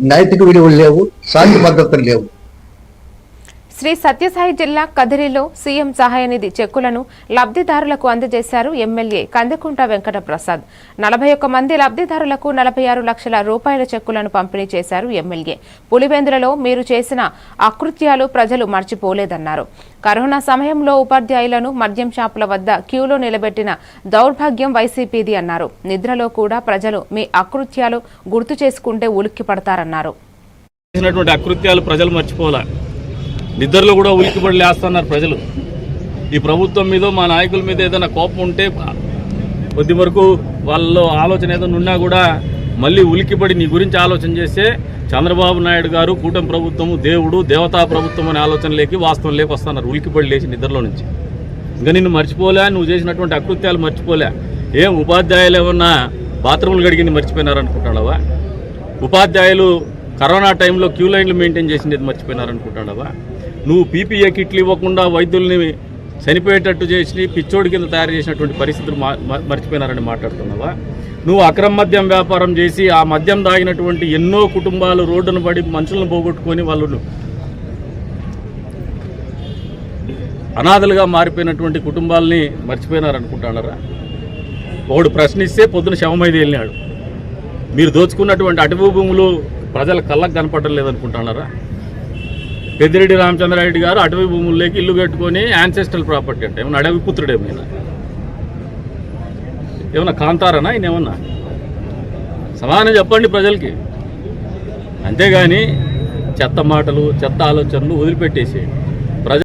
నైతిక విలువలు లేవు శాంతి భద్రతలు లేవు. శ్రీ సత్యసాయి జిల్లా కదిరిలో సీఎం సహాయ నిధి చెక్కులను లబ్ధిదారులకు అందజేశారు ఎమ్మెల్యే కందకుంట వెంకట ప్రసాద్ నలభై ఒక్క మంది లబ్ధిదారులకు నలభై ఆరు లక్షల రూపాయల చెక్కులను పంపిణీ చేశారు ఎమ్మెల్యే. పులివెందులలో మీరు చేసిన అకృత్యాలు ప్రజలు మర్చిపోలేదన్నారు. కరోనా సమయంలో ఉపాధ్యాయులను మద్యం షాపుల వద్ద క్యూలో నిలబెట్టిన దౌర్భాగ్యం వైసీపీది అన్నారు. నిద్రలో కూడా ప్రజలు మీ అకృత్యాలు గుర్తు చేసుకుంటే ఉలిక్కి పడతారన్నారు అకృత్యాలు ప్రజలు మర్చిపోలే నిద్రలో కూడా ఉలికిపడి లేస్తున్నారు ప్రజలు. ఈ ప్రభుత్వం మీద మా నాయకుల మీద ఏదైనా కోపం ఉంటే కొద్ది వరకు వాళ్ళ ఆలోచన ఏదైనా ఉన్నా కూడా మళ్ళీ ఉలికిపడి నీ గురించి ఆలోచన చేస్తే చంద్రబాబు నాయుడు గారు కూటమి ప్రభుత్వము దేవుడు దేవతా ప్రభుత్వం అనే ఆలోచనలోకి వాస్తవం లేకి వస్తున్నారు ఉలికిపడి లేచి నిద్రలో నుంచి. ఇంకా నిన్ను మర్చిపోలే నువ్వు చేసినటువంటి అకృత్యాలు మర్చిపోలే. ఏం ఉపాధ్యాయులు ఏమన్నా బాత్రూములు గడిగింది మర్చిపోయినారనుకుంటాడవా ఉపాధ్యాయులు కరోనా టైంలో క్యూ లైన్లు మెయింటైన్ చేసినది మర్చిపోయినారనుకుంటాడవా నువ్వు పీపీఏ కిట్లు ఇవ్వకుండా వైద్యుల్ని చనిపోయేటట్టు చేసి పిచ్చోడి కింద తయారు చేసినటువంటి పరిస్థితులు మ- మర్చిపోయినారని మాట్లాడుతున్నావా? నువ్వు అక్రమ మద్యం వ్యాపారం చేసి ఆ మద్యం దాగినటువంటి ఎన్నో కుటుంబాలు రోడ్డును పడి మనుషులను పోగొట్టుకొని వాళ్ళు అనాథలుగా మారిపోయినటువంటి కుటుంబాలని మర్చిపోయినారనుకుంటున్నారా? ఒకడు ప్రశ్నిస్తే పొద్దున శవమైది వెళ్ళినాడు. మీరు దోచుకున్నటువంటి అటవీ భూములు ప్రజల కళ్ళకు కనపడలేదనుకుంటున్నారా పెద్దిరెడ్డి రామచంద్రారెడ్డి గారు అటవీ భూముల్లోకి ఇల్లు కట్టుకొని యాన్సెస్ట్రల్ ప్రాపర్టీ అంటే. ఏమన్నా అడవి పుత్రుడేమైనా? ఏమన్నా కాంతారనా ఆయన ఏమన్నా సమాధానం చెప్పండి ప్రజలకి. అంతేగాని చెత్త మాటలు చెత్త ఆలోచనలు వదిలిపెట్టేసేయండి.